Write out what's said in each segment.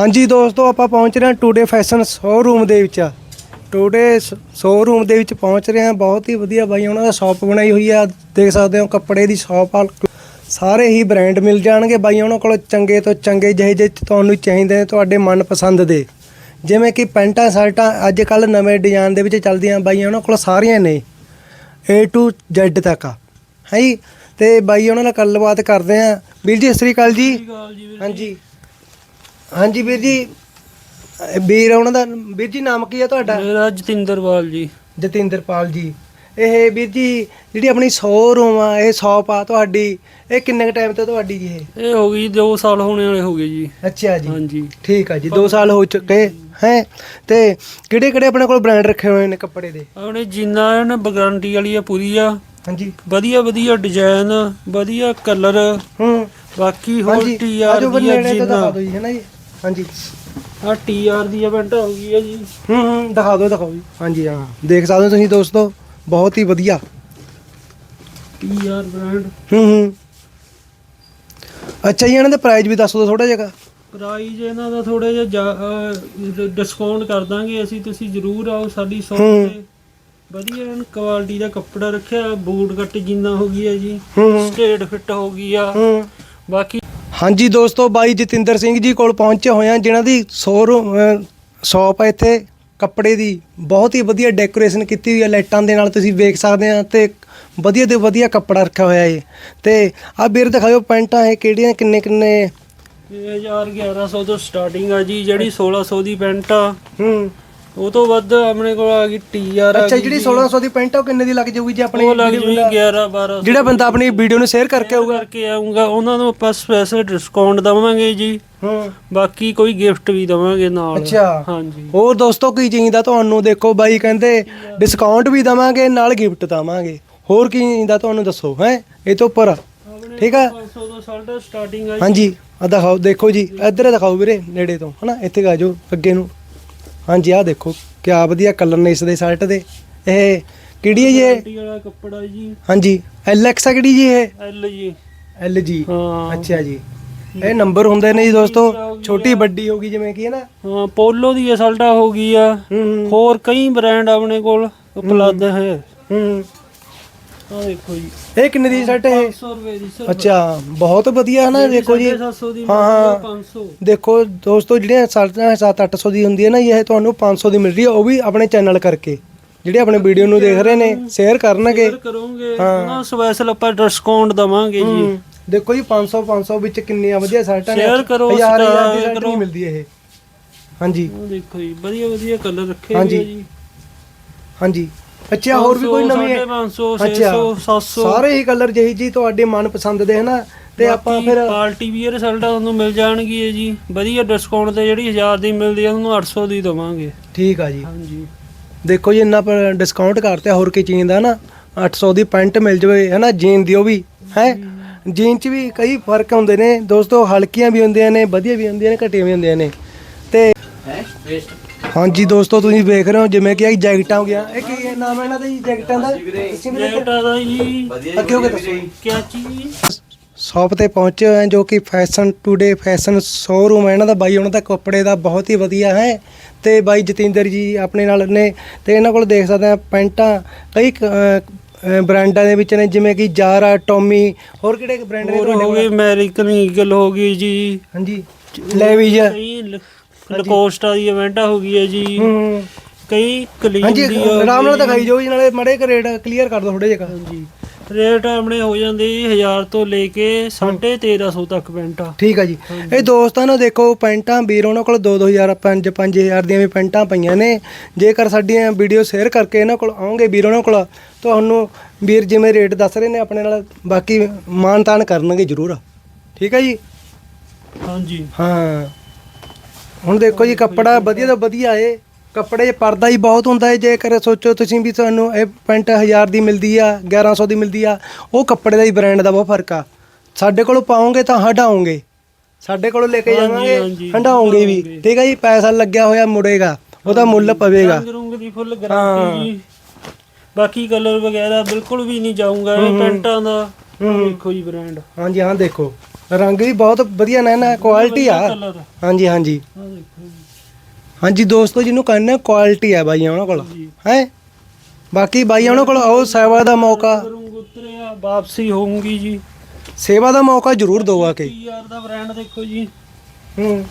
ਹਾਂਜੀ ਦੋਸਤੋ ਆਪਾਂ ਪਹੁੰਚ ਰਹੇ ਹਾਂ ਟੂਡੇ ਫੈਸ਼ਨ ਸ਼ੋਰੂਮ ਦੇ ਵਿੱਚ। ਟੂਡੇ ਸ਼ੋਰੂਮ ਦੇ ਵਿੱਚ ਪਹੁੰਚ ਰਹੇ ਹਾਂ। ਬਹੁਤ ਹੀ ਵਧੀਆ ਬਾਈ ਉਹਨਾਂ ਦਾ ਸ਼ਾਪ ਬਣਾਈ ਹੋਈ ਆ। ਦੇਖ ਸਕਦੇ ਹੋ ਕੱਪੜੇ ਦੀ ਸ਼ਾਪ ਆ। ਸਾਰੇ ਹੀ ਬ੍ਰਾਂਡ ਮਿਲ ਜਾਣਗੇ ਬਾਈ ਉਹਨਾਂ ਕੋਲ ਚੰਗੇ ਤੋਂ ਚੰਗੇ ਜਿਹੇ ਜਿਹੇ ਤੁਹਾਨੂੰ ਚਾਹੀਦੇ ਨੇ ਤੁਹਾਡੇ ਮਨਪਸੰਦ ਦੇ। ਜਿਵੇਂ ਕਿ ਪੈਂਟਾਂ ਸ਼ਰਟਾਂ ਅੱਜ ਕੱਲ ਨਵੇਂ ਡਿਜ਼ਾਈਨ ਦੇ ਵਿੱਚ ਚੱਲਦੀਆਂ ਬਾਈ ਉਹਨਾਂ ਕੋਲ ਸਾਰੀਆਂ ਨੇ। A to Z ਤੱਕ ਆ। ਹੈ ਤੇ ਬਾਈ ਉਹਨਾਂ ਨਾਲ ਗੱਲਬਾਤ ਕਰਦੇ ਆ ਵੀਰ ਜੀ ਸਤਿ ਸ੍ਰੀ ਅਕਾਲ ਜੀ। ਹਾਂਜੀ। ਹਾਂਜੀ ਵੀਰ ਜੀ ਅਹ ਵੀਰ ਉਹਨਾਂ ਦਾ ਵੀਰ ਜੀ ਨਾਮ ਕੀ ਹੈ ਤੁਹਾਡਾ? ਮੇਰਾ ਜਤਿੰਦਰਵਾਲ ਜੀ। ਜਤਿੰਦਰਪਾਲ ਜੀ। ਇਹ ਵੀਰ ਜੀ ਜਿਹੜੀ ਆਪਣੀ ਸ਼ੋਰੂਮ ਆ ਇਹ ਸ਼ਾਪ ਆ ਤੁਹਾਡੀ ਇਹ ਕਿੰਨੇ ਕ ਟਾਈਮ ਤੋਂ ਤੁਹਾਡੀ ਜੀ ਇਹ? ਇਹ ਹੋ ਗਈ 2 ਸਾਲ ਹੋਣੇ ਵਾਲੇ ਹੋ ਗਏ ਜੀ। ਅੱਛਾ ਜੀ। ਹਾਂਜੀ। ਠੀਕ ਆ ਜੀ 2 ਸਾਲ ਹੋ ਚੁੱਕੇ ਹੈ? ਤੇ ਕਿਹੜੇ ਕਿਹੜੇ ਆਪਣੇ ਕੋਲ ਬ੍ਰਾਂਡ ਰੱਖੇ ਹੋਏ ਨੇ ਕੱਪੜੇ ਦੇ? ਆਪਣੇ ਜਿੰਨਾ ਇਹਨਾਂ ਗਾਰੰਟੀ ਵਾਲੀ ਆ ਪੂਰੀ ਆ। ਹਾਂਜੀ। ਵਧੀਆ ਵਧੀਆ ਡਿਜ਼ਾਈਨ ਵਧੀਆ ਕਲਰ ਹੂੰ। ਬਾਕੀ ਹੋਰ ਹਾਂਜੀ ਟੀਆਰ ਆਜੋ ਦੀ ਆ ਬੰਨੇ ਤੋਂ ਦਿਖਾ ਜਿੰਨਾ ਦਿਓ ਜੀ ਹੈ ਨਾ ਜੀ? ਹਾਂਜੀ। ਆ ਟੀਆਰ ਦੀ ਇਵੈਂਟ ਹੋ ਗਈ ਆ ਜੀ। ਹੂੰ ਹੂੰ ਦਿਖਾ ਦਿਓ ਦਿਖਾਓ ਜੀ। ਹਾਂਜੀ ਹਾਂ। ਦੇਖ ਸਕਦੇ ਹੋ ਤੁਸੀਂ ਦੋਸਤੋ ਬਹੁਤ ਹੀ ਵਧੀਆ। ਟੀਆਰ ਬ੍ਰਾਂਡ ਹੂੰ ਹੂੰ। ਅੱਛਾ ਜੀ ਇਹਨਾਂ ਦੇ ਪ੍ਰਾਈਸ ਵੀ ਦੱਸ ਦਿਓ ਥੋੜਾ ਜਿਹਾ। ਪ੍ਰਾਈਸ ਇਹਨਾਂ ਦਾ ਥੋੜਾ ਜਿਹਾ ਡਿਸਕਾਊਂਟ ਕਰ ਦਾਂਗੇ। ਅਸੀਂ ਤੁਸੀਂ ਜ਼ਰੂਰ ਆਓ ਸਾਡੀ ਸ਼ੌਪ ਹੂੰ। ਤੇ। ਵਧੀਆ ਕੁਆਲਿਟੀ ਦਾ ਕੱਪੜਾ ਰੱਖਿਆ। ਬੂਟ ਕੱਟ ਜਿੰਨਾ ਹੋ ਗਈ ਆ ਜੀ। ਹੂੰ ਸਟੇਟ ਫਿੱਟ ਹੋ ਗਈ ਆ ਹੂੰ। ਬਾਕੀ ਹਾਂਜੀ ਦੋਸਤੋ ਬਾਈ ਜਤਿੰਦਰ ਸਿੰਘ ਜੀ ਕੋਲ ਪਹੁੰਚੇ ਹੋਏ ਆ ਜਿਨ੍ਹਾਂ ਦੀ ਸ਼ੋਰੂਮ ਸ਼ਾਪ ਹੈ ਇੱਥੇ ਕੱਪੜੇ ਦੀ ਬਹੁਤ ਹੀ ਵਧੀਆ ਡੈਕੋਰੇਸ਼ਨ ਕੀਤੀ ਹੋਈ ਹੈ ਲਾਈਟਾਂ ਦੇ ਨਾਲ ਤੁਸੀਂ ਵੇਖ ਸਕਦੇ ਆ ਤੇ ਵਧੀਆ ਤੇ ਵਧੀਆ ਕੱਪੜਾ ਰੱਖਿਆ ਹੋਇਆ ਹੈ ਤੇ ਆ ਵੀਰ ਦਿਖਾਓ ਪੈਂਟਾਂ ਇਹ ਕਿਹੜੀਆਂ ਕਿੰਨੇ ਕਿੰਨੇ? ਇਹ 1000 1100 ਤੋਂ ਸਟਾਰਟਿੰਗ ਆ ਜੀ ਜਿਹੜੀ 1600 ਦੀ ਪੈਂਟ ਆ। ਹੂੰ। ਉਹ ਤੋਂ ਵੱਧ ਆਪਣੇ ਕੋਲ ਆ ਗਈ ਟੀਆਰ ਆ ਅੱਛਾ ਗਈ ਜਿਹੜੀ ਜੀ। 1600 ਦੀ ਪੈਂਟ ਆ ਉਹ ਕਿੰਨੇ ਦੀ ਲੱਗ ਜਾਊਗੀ ਜੀ ਆਪਣੀ ਉਹ ਲੱਗ ਜੂਗੀ ਜਿਹੜਾ 11 1200 ਜਿਹੜਾ ਬੰਦਾ ਆਪਣੀ ਵੀਡੀਓ ਨੂੰ ਸ਼ੇਅਰ ਕਰਕੇ ਆਊਗਾ? ਕਰਕੇ ਆਉਂਗਾ ਉਹਨਾਂ ਨੂੰ ਆਪਾਂ ਸਪੈਸ਼ਲ ਡਿਸਕਾਊਂਟ ਦਵਾਂਗੇ ਜੀ। ਹੂੰ। ਬਾਕੀ ਕੋਈ ਗਿਫਟ ਵੀ ਦਵਾਂਗੇ ਨਾਲ। ਅੱਛਾ। ਹਾਂਜੀ। ਹੋਰ ਦੋਸਤੋ ਕੀ ਚਾਹੀਦਾ ਤੁਹਾਨੂੰ? ਦੇਖੋ ਬਾਈ ਕਹਿੰਦੇ ਡਿਸਕਾਊਂਟ ਵੀ ਦਵਾਂਗੇ ਨਾਲ ਗਿਫਟ ਦਵਾਂਗੇ। ਹੋਰ ਕੀ ਚਾਹੀਦਾ ਤੁਹਾਨੂੰ ਦੱਸੋ ਹੈ? ਇਹ ਤੋਂ ਉੱਪਰ। ਠੀਕ ਆ? 500 ਤੋਂ ਸਟਾਰਟਿੰਗ ਆ ਜੀ। ਹਾਂਜੀ ਆ ਦਿਖਾਓ ਦੇਖੋ ਜੀ। ਇੱਧਰ ਦਿਖਾਓ ਵੀਰੇ ਨੇੜੇ ਤੋਂ ਹਨਾ? ਇੱਥੇ ਆ ਜਾਓ ਅੱਗੇ ਨੂੰ। ਹਾਂਜੀ ਆਹ ਦੇਖੋ ਕਿਆ ਵਧੀਆ ਕਲਰ ਨੇ ਇਸ ਦੇ ਸ਼ਰਟ ਦੇ। ਇਹ ਕਿਹੜੀ ਹੈ ਜੀ ਇਹ? Guarantee ਵਾਲਾ ਕੱਪੜਾ ਜੀ। ਹਾਂਜੀ ਐਲਐਕਸ ਆ ਕਿਹੜੀ ਜੀ ਇਹ? L G. ਐਲ ਜੀ ਹਾਂ। ਅੱਛਾ ਜੀ। ਇਹ ਨੰਬਰ ਹੁੰਦੇ ਨੇ ਜੀ ਦੋਸਤੋ ਛੋਟੀ ਵੱਡੀ ਹੋਗੀ ਜਿਵੇਂ ਕੀ ਹੈ ਨਾ। ਹਾਂ ਪੋਲੋ ਦੀ ਅਸਲਟਾ ਹੋ ਗਈ ਆ। ਹੂੰ ਹੋਰ ਕਈ ਬ੍ਰਾਂਡ ਆਪਣੇ ਕੋਲ ਉਪਲਬਧ ਹੈ ਹੂੰ। ਆ ਦੇਖੋ ਜੀ। ਇਹ ਕਿੰਨੇ ਦੀ ਸ਼ਰਟ ਇਹ? 500 ਰੁਪਏ ਦੀ ਸਰ। ਅੱਛਾ ਬਹੁਤ ਵਧੀਆ ਹੈ ਨਾ ਦੇਖੋ ਜੀ। 750 ਦੀ ਹਾਂ, ਹਾਂ। 500 ਦੇਖੋ ਦੋਸਤੋ ਜਿਹੜੀਆਂ 7-800 ਦੀ ਹੁੰਦੀ ਹੈ ਨਾ ਇਹ ਤੁਹਾਨੂੰ 500 ਦੀ ਮਿਲ ਰਹੀ ਹੈ ਉਹ ਵੀ ਆਪਣੇ ਚੈਨਲ ਕਰਕੇ। ਜਿਹੜੇ ਆਪਣੇ ਵੀਡੀਓ ਨੂੰ ਦੇਖ ਰਹੇ ਨੇ ਸ਼ੇਅਰ ਕਰਨਗੇ। ਸ਼ੇਅਰ ਕਰੋਗੇ। ਉਹਨਾਂ ਸਪੈਸ਼ਲ ਆਪਾਂ ਡਿਸਕਾਊਂਟ ਦਵਾਂਗੇ ਜੀ। ਹੂੰ। ਦੇਖੋ ਜੀ 500 500 ਵਿੱਚ ਕਿੰਨੀਆਂ ਵਧੀਆ ਸ਼ਰਟਾਂ ਨੇ। Share ਕਰੋ, ਦੀ ਸ਼ਰਟ ਨਹੀਂ। ਮਿਲਦੀ ਇਹ। ਹਾਂਜੀ। ਉਹ ਦੇਖੋ ਜੀ ਵਧੀਆ ਵਧੀਆ ਕਲਰ ਰੱਖੇ। ਹੋਏ ਜੀ। ਹਾਂਜੀ। ਅੱਛਾ ਹੋਰ ਵੀ ਕੋਈ ਨਵੀਂ ਹੈ? 500 ਅੱਛਾ 600 700 ਸਾਰੇ ਹੀ ਕਲਰ ਜਿਹੀ ਜੀ ਤੁਹਾਡੇ ਮਨਪਸੰਦ ਦੇ ਹਨਾ? ਤੇ ਆਪਾਂ ਫਿਰ ਪਾਰਟੀ ਵੀਅਰ ਸਲਟਾ ਤੁਹਾਨੂੰ ਮਿਲ ਜਾਣਗੀ ਜੀ। ਵਧੀਆ ਡਿਸਕਾਊਂਟ ਤੇ ਜਿਹੜੀ 1000 ਦੀ ਮਿਲਦੀ ਆ ਤੁਹਾਨੂੰ 800 ਦੀ ਦਵਾਂਗੇ। ਠੀਕ ਆ ਜੀ। ਹਾਂਜੀ। ਦੇਖੋ ਜੀ ਇੰਨਾ ਪਰ ਡਿਸਕਾਊਂਟ ਕਰਤੇ ਹੋਰ ਕੀ ਚਾਹੀਦਾ ਨਾ 800 ਦੀ ਪੈਂਟ ਮਿਲ ਜਵੇ ਹਨਾ? ਜੀਨ ਦੀ ਉਹ ਵੀ ਹੈ? ਜੀਨ 'ਚ ਵੀ ਕਈ ਫ਼ਰਕ ਹੁੰਦੇ ਨੇ। ਦੋਸਤੋ ਹਲਕੀਆਂ ਵੀ ਹੁੰਦੀਆਂ ਨੇ ਵਧੀਆ ਵੀ ਹੁੰਦੀਆਂ ਨੇ ਘਟੀਆਂ ਵੀ ਹੁੰਦੀਆਂ ਨੇ। ਤੇ ਹਾਂਜੀ ਦੋਸਤੋ ਤੁਸੀਂ ਵੇਖ ਰਹੇ ਹੋ ਜਿਵੇਂ ਕਿ ਇਹ ਜੈਕਟਾਂ ਹੋ ਗਿਆ ਇਹ ਕੀ ਨਾਮ ਹੈ ਇਹਨਾਂ ਦਾ ਜੀ ਜੈਕਟਾਂ ਦਾ। ਜੈਕਟਾ ਦਾ ਜੀ। ਅੱਗੇ ਹੋ ਕੇ ਦੱਸੋ। ਜੀ। ਕਿਆ ਚੀਜ਼ ਸ਼ਾਪ ਤੇ ਪਹੁੰਚੇ ਹੋਏ ਹਾਂ ਜੋ ਕਿ ਫੈਸ਼ਨ ਟੂਡੇ ਫੈਸ਼ਨ ਸ਼ੋਰੂਮ ਹੈ। ਇਹਨਾਂ ਦਾ ਬਾਈ ਉਹਨਾਂ ਦਾ ਕੱਪੜੇ ਦਾ ਬਹੁਤ ਹੀ ਵਧੀਆ ਹੈ। ਤੇ ਬਾਈ ਜਤਿੰਦਰ ਜੀ ਆਪਣੇ ਨਾਲ ਨੇ ਤੇ ਇਹਨਾਂ ਕੋਲ ਦੇਖ ਸਕਦੇ ਆ ਪੈਂਟਾਂ ਕਈ ਕ- ਅਹ, ਅਹ, ਬ੍ਰਾਂਡਾਂ ਦੇ ਵਿੱਚ ਨੇ ਜਿਵੇਂ ਕਿ ਜਾਰਾ ਟੋਮੀ ਹੋਰ ਕਿਹੜੇ ਬ੍ਰਾਂਡ ਨੇ ਹੋਰ ਤੁਹਾਡੇ ਕੋਲ? ਅਮਰੀਕਨ ਈਗਲ ਹੋ ਗਈ ਜੀ। ਹਾਂਜੀ ਲੈਵੀਜ ਕਈ ਲ- ਲਕੋਸਟਾ ਦੀ ਇਵੈਂਟਾ ਹੋ ਗਈ ਹੈ ਜੀ। ਹੂੰ ਕਈ ਕਲੀਨ ਹਾਂਜੀ ਦੀ ਹੋ ਆਰਾਮ ਨਾਲ ਗਈ। ਦਿਖਾਈ ਜਾਓ ਜੀ ਨਾਲੇ ਮੜੇ ਕ ਰੇਟ ਕਲੀਅਰ ਕਰ ਦਿਓ ਥੋੜੇ ਜਿਹਾ ਹਾਂਜੀ। ਰੇਟ ਆਪਣੇ ਹੋ ਜਾਂਦੇ ਜੀ 1000 ਤੋਂ ਲੈ ਕੇ 1350 ਤੱਕ ਪੈਂਟਾ ਠੀਕ ਆ ਜੀ। ਇਹ ਦੋਸਤਾਂ ਨੂੰ ਦੇਖੋ ਪੈਂਟਾਂ ਵੀਰ ਉਹਨਾਂ ਕੋਲ 2-2000 5-5000 ਦੀਆਂ ਵੀ ਪੈਂਟਾਂ ਪਈਆਂ ਨੇ। ਜੇਕਰ ਸਾਡੀਆਂ ਵੀਡੀਓ ਸ਼ੇਅਰ ਕਰਕੇ ਇਹਨਾਂ ਕੋਲ ਆਉਂਗੇ ਵੀਰ ਉਹਨਾਂ ਕੋਲ ਤੁਹਾਨੂੰ ਵੀਰ ਜਿਵੇਂ ਰੇਟ ਦੱਸ ਰਹੇ ਨੇ ਆਪਣੇ ਨਾਲ ਬਾਕੀ ਮਾਨਤਾਨ ਕਰਨਗੇ ਜ਼ਰੂਰ। ਠੀਕ ਹੈ ਜੀ? ਹਾਂਜੀ। ਹਾਂ। ਹੁਣ ਦੇਖੋ ਜੀ ਕੱਪੜਾ ਵਧੀਆ ਤੋਂ ਵਧੀਆ ਏ। ਕੱਪੜੇ 'ਚ ਪਰਦਾ ਹੀ ਬਹੁਤ ਹੁੰਦਾ ਹੈ ਜੇਕਰ ਸੋਚੋ ਤੁਸੀਂ ਵੀ ਤੁਹਾਨੂੰ ਇਹ ਪੈਂਟ 1000 ਦੀ ਮਿਲਦੀ ਆ 1100 ਦੀ ਮਿਲਦੀ ਆ ਉਹ ਕੱਪੜੇ ਦਾ ਹੀ ਬ੍ਰਾਂਡ ਦਾ ਬਹੁਤ ਫ਼ਰਕ ਆ। ਸਾਡੇ ਕੋਲੋਂ ਪਾਓਗੇ ਤਾਂ ਹਟਾਓਗੇ। ਸਾਡੇ ਕੋਲੋਂ ਲੈ ਕੇ ਜਾਵਾਂਗੇ ਹਟਾਓਗੇ ਵੀ। ਠੀਕ ਹੈ ਜੀ ਪੈਸਾ ਲੱਗਿਆ ਹੋਇਆ ਮੁੜੇਗਾ ਉਹਦਾ ਮੁੱਲ ਪਵੇਗਾ। ਰੰਗ ਰੁੰਗ ਦੀ ਫੁੱਲ ਗਾਰੰਟੀ ਜੀ। ਬਾਕੀ ਕਲਰ ਵਗੈਰਾ ਬਿਲਕੁਲ ਵੀ ਨਹੀਂ ਜਾਊਗਾ ਇਹ ਪੈਂਟਾਂ ਦਾ। ਦੇਖੋ ਜੀ ਬ੍ਰਾਂਡ ਹਾਂਜੀ ਹਾਂ ਦੇਖੋ। ਰੰਗ ਵੀ ਬਹੁਤ ਵਧੀਆ ਨਾ ਨਾ ਕੁਆਲਿਟੀ ਆ। ਹਾਂਜੀ ਹਾਂਜੀ। ਹਾਂਜੀ ਦੋਸਤੋ ਜਿਹਨੂੰ ਕਹਿੰਦੇ ਕੁਆਲਿਟੀ ਆ ਬਾਈ ਉਹਨਾਂ ਕੋਲ। ਹੈ? ਬਾਕੀ ਬਾਈ ਉਹਨਾਂ ਕੋਲ ਉਹ ਸੇਵਾ ਦਾ ਮੌਕਾ। ਉਤਰਿਆ ਵਾਪਸੀ ਹੋਊਗੀ ਜੀ। ਸੇਵਾ ਦਾ ਮੌਕਾ ਜ਼ਰੂਰ ਦਿਓ ਆ ਕੇ। ਪੀਆਰ ਦਾ ਬ੍ਰਾਂਡ ਦੇਖੋ ਜੀ। ਹੂੰ।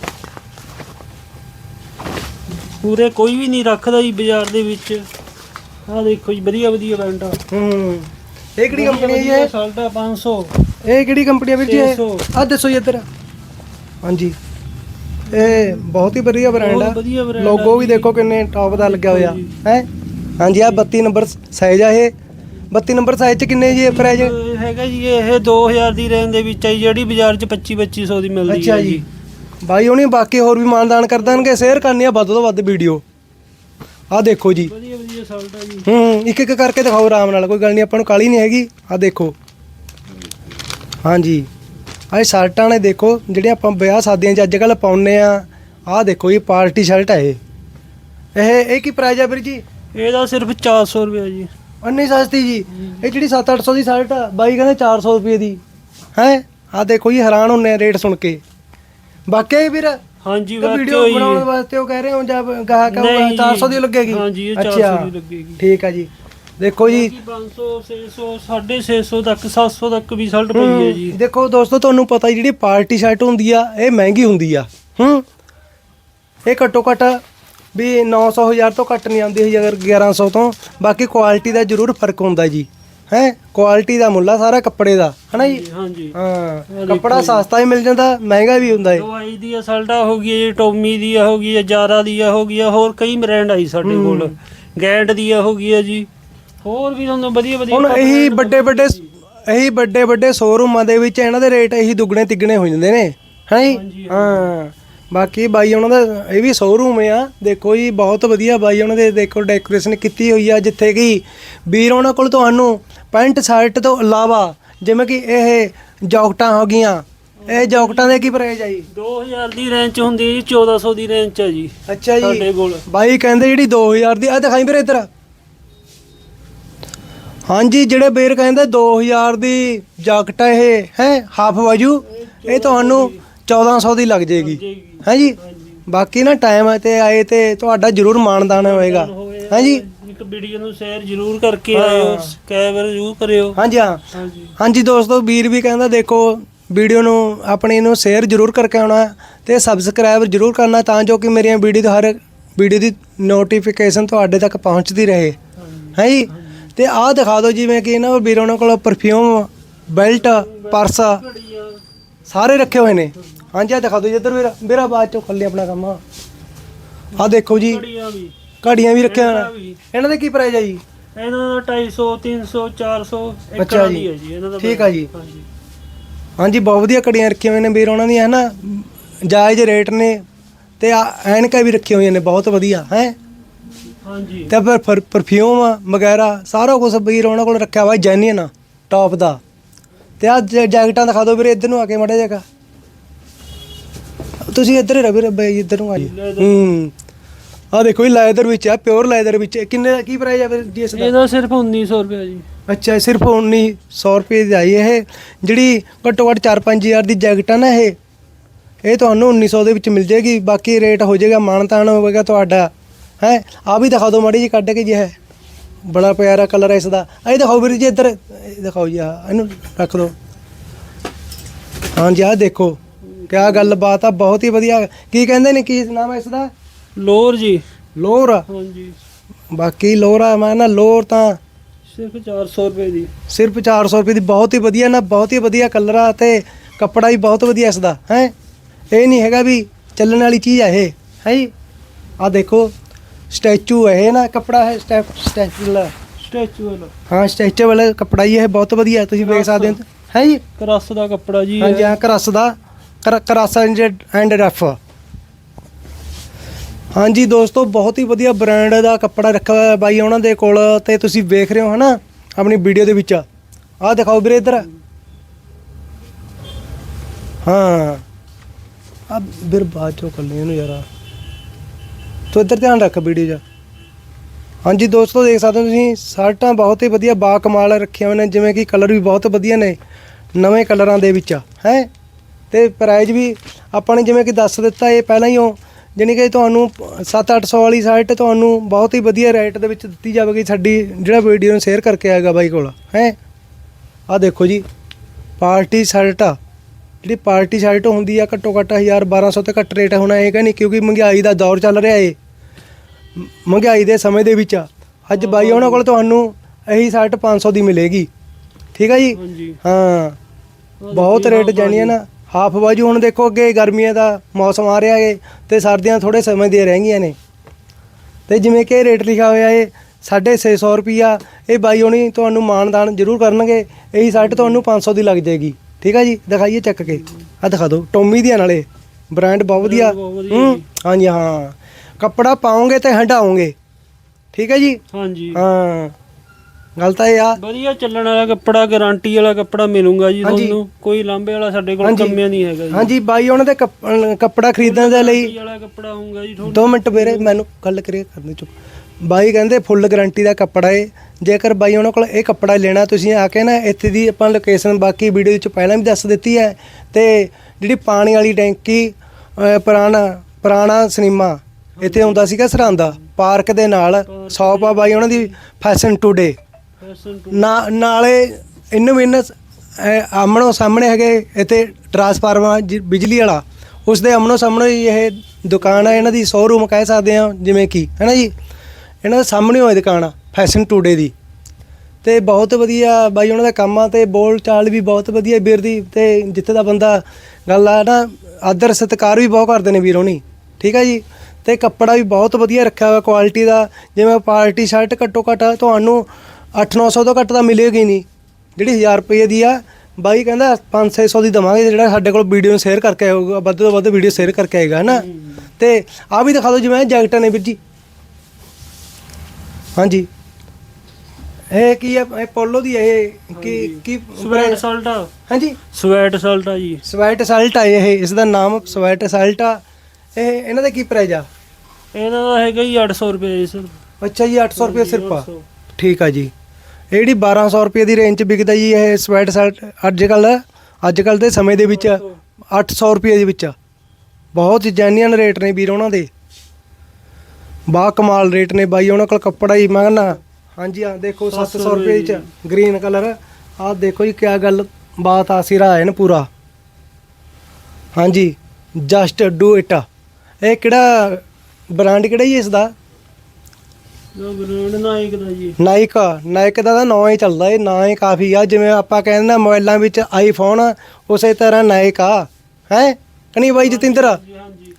ਪੂਰੇ ਕੋਈ ਵੀ ਨਹੀਂ ਰੱਖਦਾ ਜੀ ਬਾਜ਼ਾਰ ਦੇ ਵਿੱਚ। ਆ ਦੇਖੋ ਜੀ ਵਧੀਆ ਵਧੀਆ ਬ੍ਰਾਂਡ ਆ। ਹੂੰ। ਇਹ ਕਿਹੜੀ ਕੰਪਨੀ ਹੈ ਜੀ ਇਹ? ਸਾਲਟਾ 500 ਇਹ ਕਿਹੜੀ ਕੰਪਨੀ ਹੈ ਵੀਰ ਜੀ। ਆ ਦੱਸੋ ਜੀ ਇੱਧਰ। ਹਾਂਜੀ। ਇਹ ਬਹੁਤ ਹੀ ਵਧੀਆ ਬ੍ਰਾਂਡ ਬਹੁਤ ਆ। ਲੋਗੋ ਵੀ ਜੀ। ਦੇਖੋ ਕਿੰਨੇ ਟੌਪ ਦਾ ਲੱਗਿਆ ਹੋਇਆ। ਹੈ? ਹਾਂਜੀ ਆ 32 ਨੰਬਰ ਸਾਈਜ਼ ਆ ਇਹ। 32 ਨੰਬਰ ਸਾਈਜ਼ ਚ ਕਿੰਨੇ ਜੀ ਇਹ ਪ੍ਰਾਈਸ ਇਹ ਹੈਗਾ ਜੀ ਇਹ 2000 ਦੀ ਰੇਂਜ ਦੇ ਵਿੱਚ ਹੈ ਜੀ, ਜਿਹੜੀ ਬਾਜ਼ਾਰ 'ਚ 25 2500 ਦੀ ਮਿਲਦੀ ਅੱਛਾ ਹੈ ਜੀ। ਬਾਈ ਉਹਨੇ ਬਾਕੀ ਹੋਰ ਵੀ ਮਾਨਦਾਨ ਕਰ ਦੇਣਗੇ ਸ਼ੇਅਰ ਕਰਨੀ ਆ ਵੱਧ ਤੋਂ ਵੱਧ ਵੀਡੀਓ ਆ ਦੇਖੋ ਜੀ। ਵਧੀਆ ਵਧੀਆ ਸਾਲਟਾ ਜੀ। ਹੂੰ ਇੱਕ ਇੱਕ ਕਰਕੇ ਦਿਖਾਓ ਆਰਾਮ ਨਾਲ ਕੋਈ ਗੱਲ ਨਹੀਂ ਆਪਾਂ ਨੂੰ ਕਾਲੀ ਨਹੀਂ ਹੈਗੀ। ਆ ਦੇਖੋ। ਹਾਂਜੀ। ਆਹ ਸ਼ਰਟਾਂ ਨੇ ਦੇਖੋ ਜਿਹੜੇ ਆਪਾਂ ਵਿਆਹ ਸ਼ਾਦੀਆਂ 'ਚ ਅੱਜ ਕੱਲ ਪਾਉਨੇ ਆ। ਆਹ ਦੇਖੋ ਇਹ ਪਾਰਟੀ ਸ਼ਰਟ ਹੈ ਇਹ। ਇਹ ਇਹ ਕੀ ਪ੍ਰਾਈਸ ਆ ਵੀਰ ਜੀ? ਇਹਦਾ ਸਿਰਫ 400 ਰੁਪਏ ਜੀ। ਇੰਨੀ ਸਸਤੀ ਜੀ। ਇਹ ਜਿਹੜੀ 7-800 ਦੀ ਸ਼ਰਟ ਆ ਬਾਈ ਕਹਿੰਦੇ 400 ਰੁਪਏ ਦੀ। ਹੈ? ਆ ਦੇਖੋ ਜੀ ਹੈਰਾਨ ਹੁੰਨੇ ਆ ਰੇਟ ਸੁਣ ਕੇ। ਵਾਕਿਆ ਹੀ ਵੀਰ ਹਾਂਜੀ ਤੇ ਵੀਡੀਓ ਵਾਕਿਆ ਬਣਾਉਣ ਜੀ ਵਾਸਤੇ ਉਹ ਕਹਿ ਰਹੇ ਹੋ ਜਾਂ ਗਾਹਕ ਆਊਗਾ ਨਹੀਂ ਜੀ। 400 ਦੀ ਲੱਗੇਗੀ? ਹਾਂਜੀ, ਇਹ 400 ਅੱਛਾ, ਦੀ ਲੱਗੇਗੀ। ਠੀਕ ਆ ਜੀ। ਦੇਖੋ ਜੀ। 500 600 650 ਤੱਕ 700 ਤੱਕ ਵੀ ਸ਼ਰਟ ਪਈ ਹੈ ਜੀ। ਦੇਖੋ ਦੋਸਤੋ ਤੁਹਾਨੂੰ ਪਤਾ ਹੀ ਜਿਹੜੀ ਪਾਰਟੀ ਸ਼ਰਟ ਹੁੰਦੀ ਆ ਇਹ ਮਹਿੰਗੀ ਹੁੰਦੀ ਆ। ਹੂੰ। ਇਹ ਘੱਟੋ ਘੱਟ ਵੀ 900 ਹਜ਼ਾਰ ਤੋਂ ਘੱਟ ਨਹੀਂ ਆਉਂਦੀ ਅਗਰ 1100 ਤੋਂ। ਬਾਕੀ ਕੁਆਲਿਟੀ ਦਾ ਜ਼ਰੂਰ ਫ਼ਰਕ ਹੁੰਦਾ ਜੀ। ਹੈ? ਕੁਆਲਿਟੀ ਦਾ ਮੁੱਲ ਸਾਰਾ ਕੱਪੜੇ ਦਾ। ਹਨਾ ਜੀ? ਹਾਂਜੀ ਹਾਂ। ਕੱਪੜਾ ਸਸਤਾ ਵੀ ਮਿਲ ਜਾਂਦਾ ਮਹਿੰਗਾ ਵੀ ਹੁੰਦਾ ਹੈ ਦਵਾਈ ਦੀ ਆ ਸਾਲਟਾ ਹੋ ਗਈ ਹੈ ਜੀ ਟੋਮੀ ਦੀ ਹੋ ਗਈ ਹੈ ਜਾਰਾ ਦੀ ਹੋ ਗਈ ਹੈ ਹੋਰ ਕਈ ਬ੍ਰਾਂਡ ਆਈ ਸਾਡੇ ਕੋਲ। ਗੈਂਡ ਦੀ ਹੋ ਗਈ ਹੈ ਜੀ। ਹੋਰ ਵੀ ਤੁਹਾਨੂੰ ਵਧੀਆ ਵਧੀਆ ਹੁਣ ਇਹੀ ਵੱਡੇ ਵੱਡੇ ਇਹੀ ਵੱਡੇ ਵੱਡੇ ਸ਼ੋਰੂਮਾਂ ਦੇ ਵਿੱਚ ਇਹਨਾਂ ਦੇ ਰੇਟ ਇਹੀ ਦੁੱਗਣੇ ਤਿੱਗਣੇ ਹੋ ਜਾਂਦੇ ਨੇ। ਹੈ ਜੀ? ਹਾਂ। ਬਾਕੀ ਬਾਈ ਉਹਨਾਂ ਦਾ ਇਹ ਵੀ ਸ਼ੋਰੂਮ ਆ। ਦੇਖੋ ਜੀ ਬਹੁਤ ਵਧੀਆ ਬਾਈ ਉਹਨਾਂ ਦੇ ਦੇਖੋ ਡੈਕੋਰੇਸ਼ਨ ਕੀਤੀ ਹੋਈ ਆ ਜਿੱਥੇ ਕਿ ਵੀਰ ਉਹਨਾਂ ਕੋਲ ਤੁਹਾਨੂੰ ਪੈਂਟ ਸ਼ਰਟ ਤੋਂ ਇਲਾਵਾ ਜਿਵੇਂ ਕਿ ਇਹ ਜੌਕਟਾਂ ਹੋ ਗਈਆਂ ਇਹ ਜੌਕਟਾਂ ਦੇ ਕੀ ਪ੍ਰਾਈਸ ਆ ਜੀ? 2000 ਦੀ ਰੇਂਜ ਚ ਹੁੰਦੀ ਹੈ ਜੀ 1400 ਦੀ ਰੇਂਜ ਚ ਹੈ ਜੀ ਅੱਛਾ ਜੀ। ਸਾਡੇ ਕੋਲ। ਬਾਈ ਕਹਿੰਦੇ ਜਿਹੜੀ 2000 ਦੀ ਆ ਦਿਖਾਈ ਵੀਰੇ ਇੱਧਰ। ਹਾਂਜੀ ਜਿਹੜੇ ਵੀਰ ਕਹਿੰਦੇ 2000 ਦੀ ਜਾਕਟ ਇਹ ਹੈ ਹਾਫ ਬਾਜੂ ਇਹ ਤੁਹਾਨੂੰ 1400 ਦੀ ਲੱਗ ਜਾਏਗੀ। ਹੈ ਜੀ? ਬਾਕੀ ਨਾ ਟਾਈਮ ਤੇ ਆਏ ਤੇ ਤੁਹਾਡਾ ਜ਼ਰੂਰ ਮਾਨਦਾਨ ਹੋਏਗਾ। ਹੈ ਜੀ? ਇੱਕ ਵੀਡੀਓ ਨੂੰ ਸ਼ੇਅਰ ਜ਼ਰੂਰ ਕਰਕੇ ਆਇਓ ਸਬਸਕ੍ਰਾਈਬਰ ਜ਼ਰੂਰ ਕਰਿਓ। ਹਾਂਜੀ ਹਾਂ। ਹਾਂਜੀ। ਹਾਂਜੀ ਦੋਸਤੋ ਵੀਰ ਵੀ ਕਹਿੰਦਾ ਦੇਖੋ ਵੀਡੀਓ ਨੂੰ ਆਪਣੀ ਨੂੰ ਸ਼ੇਅਰ ਜ਼ਰੂਰ ਕਰਕੇ ਆਉਣਾ ਤੇ ਸਬਸਕ੍ਰਾਈਬ ਜ਼ਰੂਰ ਕਰਨਾ ਤਾਂ ਜੋ ਕਿ ਮੇਰੀਆਂ ਵੀਡੀਓ ਦੀ ਹਰ ਵੀਡੀਓ ਦੀ ਨੋਟੀਫਿਕੇਸ਼ਨ ਤੁਹਾਡੇ ਤੱਕ ਪਹੁੰਚਦੀ ਰਹੇ। ਹੈ ਜੀ? ਤੇ ਆਹ ਦਿਖਾ ਦਿਓ ਜਿਵੇਂ ਕਿ ਇਹਨਾਂ ਵੀਰਾਂ ਉਹਨਾਂ ਕੋਲ ਪਰਫਿਊਮ ਬੈਲਟ ਪਰਸ ਸਾਰੇ ਰੱਖੇ ਹੋਏ ਨੇ। ਹਾਂਜੀ ਆ ਦਿਖਾ ਦਿਓ ਜਿੱਧਰ ਮੇਰਾ ਮੇਰਾ ਬਾਅਦ ਚੋਂ ਖੱਲੇ ਆਪਣਾ ਕੰਮ। ਆ ਆਹ ਦੇਖੋ ਜੀ। ਘੜੀਆਂ ਵੀ। ਘੜੀਆਂ ਵੀ ਰੱਖੇ ਹੋਏ ਇਹਨਾਂ ਦੇ ਕੀ ਪ੍ਰਾਈਸ ਆ ਜੀ? ਇਹਨਾਂ ਦਾ 250 300 400 ਇੱਕ ਅੱਛਾ ਜੀ। ਹੈ ਜੀ ਇਹਨਾਂ ਦਾ ਠੀਕ ਆ ਜੀ। ਹਾਂਜੀ। ਬਹੁਤ ਵਧੀਆ ਘੜੀਆਂ ਰੱਖੀਆਂ ਹੋਈਆਂ ਨੇ ਵੀਰ ਉਹਨਾਂ ਦੀਆਂ ਹਨਾ? ਜਾਇਜ਼ ਰੇਟ ਨੇ ਤੇ ਐਨਕਾਂ ਵੀ ਰੱਖੀਆਂ ਹੋਈਆਂ ਨੇ ਬਹੁਤ ਵਧੀਆ ਹੈ? ਹਾਂਜੀ। ਤੇ ਫਿਰ ਪਰ- ਪਰਫਿਊਮ ਵਗੈਰਾ ਸਾਰਾ ਕੁਝ ਵੀਰ ਉਹਨਾਂ ਕੋਲ ਰੱਖਿਆ ਹੋਇਆ ਜੈਨੂਇਨ ਟੌਪ ਦਾ। ਤੇ ਆ ਜੈਕਟਾਂ ਦਿਖਾ ਦਿਓ ਵੀਰੇ ਇੱਧਰ ਨੂੰ ਆ ਕੇ ਮੜਾ ਜਗਾ ਤੁਸੀਂ ਇੱਧਰ ਹੀ ਰਵੀ ਰੱਬੇ ਇੱਧਰ ਨੂੰ ਆ ਜੀ। ਹੂੰ। ਆ ਦੇਖੋ ਇਹ ਲੈਦਰ ਵਿੱਚ ਆ ਪਿਓਰ ਲੈਦਰ ਵਿੱਚ ਹੈ। ਕਿੰਨੇ ਦਾ ਕੀ ਪ੍ਰਾਈਸ ਆ ਫਿਰ ਜੀ ਇਸ ਦਾ ਇਹਦਾ ਸਿਰਫ 1900 ਰੁਪਏ ਜੀ। ਅੱਛਾ ਇਹ ਸਿਰਫ 1900 ਰੁਪਏ ਦੀ ਆਈ ਇਹ। ਜਿਹੜੀ ਘੱਟੋ ਘੱਟ 4-5000 ਦੀ ਜੈਕਟ ਆ ਨਾ ਇਹ ਇਹ ਤੁਹਾਨੂੰ 1900 ਦੇ ਵਿੱਚ ਮਿਲ ਜੇਗੀ ਬਾਕੀ ਰੇਟ ਹੋ ਜਾਏਗਾ ਮਾਨਤਾਨ ਹੋਵੇਗਾ ਤੁਹਾਡਾ। ਹੈ ਆ ਵੀ ਦਿਖਾ ਦਿਓ ਮਾੜੀ ਜੀ ਕੱਢ ਕੇ ਜੀ ਹੈ ਬੜਾ ਪਿਆਰਾ ਕਲਰ ਹੈ ਇਸ ਦਾ। ਇਹ ਦਿਖਾਓ ਵੀਰ ਜੀ ਇੱਧਰ। ਇਹ ਦਿਖਾਓ ਜੀ ਆ ਇਹਨੂੰ ਰੱਖ ਦਿਓ। ਹਾਂਜੀ ਆ ਦੇਖੋ। ਕਿਆ ਗੱਲ ਬਾਤ ਆ ਬਹੁਤ ਹੀ ਵਧੀਆ। ਕੀ ਕਹਿੰਦੇ ਨੇ ਕੀ ਨਾਮ ਹੈ ਇਸ ਦਾ? ਲੋਰ ਜੀ। ਲੋਰ? ਹਾਂਜੀ। ਬਾਕੀ ਲੋਰ ਮੈਂ ਨਾ ਲੋਰ ਤਾਂ ਸਿਰਫ 400 ਰੁਪਏ ਦੀ। ਸਿਰਫ 400 ਰੁਪਏ ਦੀ। ਬਹੁਤ ਹੀ ਵਧੀਆ ਨਾ ਬਹੁਤ ਹੀ ਵਧੀਆ ਕਲਰ ਆ ਤੇ ਕੱਪੜਾ ਵੀ ਬਹੁਤ ਵਧੀਆ ਇਸ ਦਾ ਹੈ। ਇਹ ਨਹੀਂ ਹੈਗਾ ਵੀ ਚੱਲਣ ਵਾਲੀ ਚੀਜ਼ ਆ ਇਹ ਹੈ ਜੀ। ਆ ਦੇਖੋ ਸਟੈਚੂ ਹੈ ਇਹ ਨਾ ਕੱਪੜਾ ਹੈ ਸਟੈਪ ਸਟੈਚੂ ਵਾਲਾ। ਸਟੈਚੂ ਵਾਲਾ। ਹਾਂ ਸਟੈਚੂ ਵਾਲਾ ਕੱਪੜਾ ਹੀ ਇਹ ਬਹੁਤ ਵਧੀਆ ਤੁਸੀਂ ਵੇਖ ਸਕਦੇ ਹੋ ਹੈ ਜੀ। ਕਰਸ ਦਾ ਕੱਪੜਾ ਜੀ ਹਾਂਜੀ ਹਾਂ ਕਰਸ ਦਾ। ਕਰ- ਕਰਸ ਐਂਡ ਰਫ ਹਾਂਜੀ ਦੋਸਤੋ, ਬਹੁਤ ਹੀ ਵਧੀਆ ਬ੍ਰਾਂਡ ਦਾ ਕੱਪੜਾ ਰੱਖਿਆ ਹੋਇਆ ਬਾਈ ਉਹਨਾਂ ਦੇ ਕੋਲ ਤੇ ਤੁਸੀਂ ਵੇਖ ਰਹੇ ਹੋ ਹਨਾ, ਆਪਣੀ ਵੀਡੀਓ ਦੇ ਵਿੱਚ। ਆਹ ਦਿਖਾਓ ਵੀਰੇ ਇੱਧਰ। ਹਾਂ। ਆ ਵੀਰ ਬਾਅਦ ਚੋਂ ਕਰ ਲਈ ਇਹਨੂੰ ਯਾਰਾ। ਤੂੰ ਇੱਧਰ ਧਿਆਨ ਰੱਖ ਵੀਡੀਓ 'ਚ। ਹਾਂਜੀ ਦੋਸਤੋ, ਦੇਖ ਸਕਦੇ ਹੋ ਤੁਸੀਂ, ਸ਼ਰਟਾਂ ਬਹੁਤ ਹੀ ਵਧੀਆ ਬਾ ਕਮਾਲ ਰੱਖੀਆਂ ਹੋਏ ਨੇ, ਜਿਵੇਂ ਕਿ ਕਲਰ ਵੀ ਬਹੁਤ ਵਧੀਆ ਨੇ, ਨਵੇਂ ਕਲਰਾਂ ਦੇ ਵਿੱਚ, ਹੈ? ਤੇ ਪ੍ਰਾਈਜ਼ ਵੀ ਆਪਾਂ ਨੇ ਜਿਵੇਂ ਕਿ ਦੱਸ ਦਿੱਤਾ, ਇਹ ਪਹਿਲਾਂ ਹੀ ਉਹ ਜਾਣੀ ਕਿ ਤੁਹਾਨੂੰ 7-800 ਵਾਲੀ ਸਾਈਟ ਤੁਹਾਨੂੰ ਬਹੁਤ ਹੀ ਵਧੀਆ ਰੇਟ ਦੇ ਵਿੱਚ ਦਿੱਤੀ ਜਾਵੇਗੀ ਸਾਡੀ ਜਿਹੜਾ ਵੀਡੀਓ ਨੂੰ ਸ਼ੇਅਰ ਕਰਕੇ ਆਏਗਾ ਬਾਈ ਕੋਲ ਹੈ? ਆ ਦੇਖੋ ਜੀ ਪਾਰਟੀ ਸ਼ਰਟ ਆ। ਜਿਹੜੀ ਪਾਰਟੀ ਸ਼ਰਟ ਹੁੰਦੀ ਆ ਘੱਟੋ ਘੱਟ 1000 1200 ਤੇ ਘੱਟ ਰੇਟ ਹੋਣਾ ਇਹ ਨਹੀਂ ਕਿਉਂਕਿ ਮਹਿੰਗਾਈ ਦਾ ਦੌਰ ਚੱਲ ਰਿਹਾ ਏ। ਮਹਿੰਗਾਈ ਦੇ ਸਮੇਂ ਦੇ ਵਿੱਚ ਅੱਜ ਬਾਈ ਉਹਨਾਂ ਕੋਲ ਤੁਹਾਨੂੰ ਇਹੀ ਸ਼ਰਟ 500 ਦੀ ਮਿਲੇਗੀ। ਠੀਕ ਆ ਜੀ? ਹਾਂ। ਬਹੁਤ ਰੇਟ ਜਾਣੀਆਂ ਨਾ। ਹਾਫ ਬਾਜੂ ਹੁਣ ਦੇਖੋ ਅੱਗੇ ਗਰਮੀਆਂ ਦਾ ਮੌਸਮ ਆ ਰਿਹਾ ਏ ਤੇ ਸਰਦੀਆਂ ਥੋੜੇ ਸਮੇਂ ਦੀਆਂ ਰਹਿ ਗਈਆਂ ਨੇ। ਤੇ ਜਿਵੇਂ ਕਿ ਰੇਟ ਲਿਖਿਆ ਹੋਇਆ ਏ 650 ਰੁਪਿਆ ਇਹ ਬਾਈ ਹੋਣੀ ਤੁਹਾਨੂੰ ਮਾਨਦਾਨ ਜ਼ਰੂਰ ਕਰਨਗੇ ਇਹੀ ਸ਼ਰਟ ਤੁਹਾਨੂੰ 500 ਦੀ ਲੱਗ ਜਾਏਗੀ। ਠੀਕ ਆ ਜੀ? ਦਿਖਾਈਏ ਚੱਕ ਕੇ। ਆ ਦਿਖਾ ਦਿਓ ਟੋਮੀ ਦੀਆਂ ਨਾਲੇ। ਬ੍ਰਾਂਡ ਬਹੁਤ ਵਧੀਆ। ਹੂੰ। ਹਾਂਜੀ ਹਾਂ। ਕੱਪੜਾ ਪਾਓਗੇ ਤੇ ਹੰਡਾਓਗੇ ਠੀਕ ਹੈ ਜੀ? ਹਾਂਜੀ। ਹਾਂ। ਗੱਲ ਤਾਂ ਇਹ ਆ। ਵਧੀਆ ਚੱਲਣ ਵਾਲਾ ਕੱਪੜਾ ਗਾਰੰਟੀ ਵਾਲਾ ਕੱਪੜਾ ਮਿਲੂਗਾ ਜੀ ਹਾਂਜੀ। ਤੁਹਾਨੂੰ। ਕੋਈ ਲਾਂਬੇ ਵਾਲਾ ਸਾਡੇ ਕੋਲ ਹਾਂਜੀ। ਕੰਮਿਆਂ ਨਹੀਂ ਹੈਗਾ ਜੀ। ਹਾਂਜੀ ਬਾਈ ਉਹਨਾਂ ਦੇ ਕੱਪ- ਕੱਪੜਾ ਖਰੀਦਣ ਦੇ ਲਈ ਗਾਰੰਟੀ ਵਾਲਾ ਕੱਪੜਾ ਹੋਊਗਾ ਜੀ ਤੁਹਾਨੂੰ। ਦੋ ਮਿੰਟ ਵੀਰੇ ਮੈਨੂੰ ਗੱਲ ਕਰੀਏ ਕਰਨੀ ਚੁੱਪ। ਬਾਈ ਕਹਿੰਦੇ ਫੁੱਲ ਗਾਰੰਟੀ ਦਾ ਕੱਪੜਾ ਏ। ਜੇਕਰ ਬਾਈ ਉਹਨਾਂ ਕੋਲ ਇਹ ਕੱਪੜਾ ਲੈਣਾ ਤੁਸੀਂ ਆ ਕੇ ਨਾ ਇੱਥੇ ਦੀ ਆਪਾਂ ਲੋਕੇਸ਼ਨ ਬਾਕੀ ਵੀਡੀਓ ਵਿੱਚ ਪਹਿਲਾਂ ਵੀ ਦੱਸ ਦਿੱਤੀ ਹੈ। ਤੇ ਜਿਹੜੀ ਪਾਣੀ ਵਾਲੀ ਟੈਂਕੀ ਅਹ ਪੁਰਾਣਾ ਪੁਰਾਣਾ ਸਿਨੇਮਾ ਇੱਥੇ ਹੁੰਦਾ ਸੀਗਾ ਸਰਹੰਦਾ ਪਾਰਕ ਦੇ ਨਾਲ ਸ਼ਾਪ ਆ ਬਾਈ ਉਹਨਾਂ ਦੀ ਫੈਸ਼ਨ ਟੂਡੇ ਨਾ, ਨਾਲੇ ਇਨ ਵਿਨ ਆਮਣੋ ਸਾਹਮਣੇ ਹੈਗੇ ਇੱਥੇ ਟਰਾਂਸਫਾਰਮਰ, ਜ- ਬਿਜਲੀ ਵਾਲਾ। ਉਸ ਦੇ ਆਮਣੋ ਸਾਹਮਣੇ ਹੀ ਇਹ ਦੁਕਾਨ ਹੈ ਇਹਨਾਂ ਦੀ ਸ਼ੋਰੂਮ ਕਹਿ ਸਕਦੇ ਹਾਂ, ਜਿਵੇਂ ਕਿ ਹੈ ਨਾ ਜੀ? ਇਹਨਾਂ ਦੇ ਸਾਹਮਣੇ ਹੋਏ ਦੁਕਾਨ ਆ ਫੈਸ਼ਨ ਟੂਡੇ ਦੀ। ਤੇ ਬਹੁਤ ਵਧੀਆ ਬਾਈ ਉਹਨਾਂ ਦਾ ਕੰਮ ਆ, ਤੇ ਬੋਲ ਚਾਲ ਵੀ ਬਹੁਤ ਵਧੀਆ ਵੀਰ ਦੀ, ਤੇ ਜਿੱਥੇ ਦਾ ਬੰਦਾ ਗੱਲ ਆ ਨਾ, ਆਦਰ ਸਤਿਕਾਰ ਵੀ ਬਹੁਤ ਕਰਦੇ ਨੇ ਵੀਰ ਹੋਣੀ ਠੀਕ ਆ ਜੀ? ਤੇ ਕੱਪੜਾ ਵੀ ਬਹੁਤ ਵਧੀਆ ਰੱਖਿਆ ਹੋਇਆ ਕੁਆਲਿਟੀ ਦਾ, ਜਿਵੇਂ ਪਾਰਟੀ ਸ਼ਰਟ ਘੱਟੋ ਘੱਟ ਤੁਹਾਨੂੰ 8-900 ਤੋਂ ਘੱਟ ਤਾਂ ਮਿਲੇਗੀ ਨਹੀਂ। ਜਿਹੜੀ 1000 ਰੁਪਏ ਦੀ ਆ ਬਾਈ ਕਹਿੰਦਾ 5-600 ਦੀ ਦਵਾਂਗੇ ਜਿਹੜਾ ਸਾਡੇ ਕੋਲ ਵੀਡੀਓ ਨੂੰ ਸ਼ੇਅਰ ਕਰਕੇ ਆਊਗਾ ਵੱਧ ਤੋਂ ਵੱਧ ਵੀਡੀਓ ਸ਼ੇਅਰ ਕਰਕੇ ਆਏਗਾ ਨਾ ਤੇ ਆ ਵੀ ਦਿਖਾ ਦਿਓ ਜਿਵੇਂ ਜੈਕਟਾਂ ਨੇ ਵੀਰ ਜੀ। ਹਾਂਜੀ। ਇਹ ਕੀ ਹੈ ਇਹ ਪੋਲੋ ਦੀ ਹੈ ਇਹ ਕੀ ਕੀ ਸਵੈਟ ਸਲਟ ਹਾਂਜੀ। ਸਵੈਟ ਸਲਟ ਆ ਜੀ। ਸਵੈਟ ਸਲਟ ਆ ਇਹ ਇਸ ਦਾ ਨਾਮ ਸਵੈਟ ਸਲਟ ਆ। ਇਹ ਇਹਨਾਂ ਦਾ ਕੀ ਪ੍ਰਾਈਸ ਆ? ਇਹਨਾਂ ਦਾ ਹੈਗਾ ਜੀ 800 ਰੁਪਏ ਜੀ ਸਰ। ਅੱਛਾ ਜੀ 800 ਰੁਪਏ ਸਿਰਫ ਆ। ਠੀਕ ਆ ਜੀ। ਇਹ ਜਿਹੜੀ 1200 ਰੁਪਏ ਦੀ ਰੇਂਜ 'ਚ ਵਿਕਦਾ ਜੀ ਇਹ ਸਵੈਟ ਸ਼ਰਟ ਅੱਜ ਕੱਲ ਅੱਜ ਕੱਲ ਦੇ ਸਮੇਂ ਦੇ ਵਿੱਚ 800 ਰੁਪਏ ਦੇ ਵਿੱਚ। ਬਹੁਤ ਜੈਨੂਅਨ ਰੇਟ ਨੇ ਵੀਰ ਉਹਨਾਂ ਦੇ। ਬਾ ਕਮਾਲ ਰੇਟ ਨੇ ਬਾਈ ਉਹਨਾਂ ਕੋਲ ਕੱਪੜਾ ਹੀ ਮੈਂ ਕਹਿੰਦਾ ਹਾਂਜੀ ਆ ਦੇਖੋ 700 ਰੁਪਏ ਚ ਗ੍ਰੀਨ ਕਲਰ ਆਹ ਦੇਖੋ ਜੀ ਕਿਆ ਗੱਲ ਬਾਤ ਆ ਸਿਰਾ ਹੈ ਨਾ ਪੂਰਾ। ਹਾਂਜੀ ਜਸਟ ਡੂ ਇਟ ਇਹ ਕਿਹੜਾ ਬ੍ਰਾਂਡ ਕਿਹੜਾ ਜੀ ਇਸ ਦਾ? ਲੋ ਬ੍ਰਾਂਡ ਨਾਈਕ ਦਾ ਜੀ। ਨਾਈਕ ਨਾਈਕ ਦਾ ਤਾਂ ਨਾਂ ਹੀ ਚੱਲਦਾ ਇਹ ਨਾਂ ਹੀ ਕਾਫੀ ਆ। ਜਿਵੇਂ ਆਪਾਂ ਕਹਿੰਦੇ ਨਾ ਮੋਬਾਈਲਾਂ ਵਿੱਚ ਆਈਫੋਨ ਉਸੇ ਤਰ੍ਹਾਂ ਨਾਈਕ ਆ। ਹੈ? ਕਨੀ ਬਾਈ ਜਤਿੰਦਰ? ਜੀ ਹਾਂਜੀ।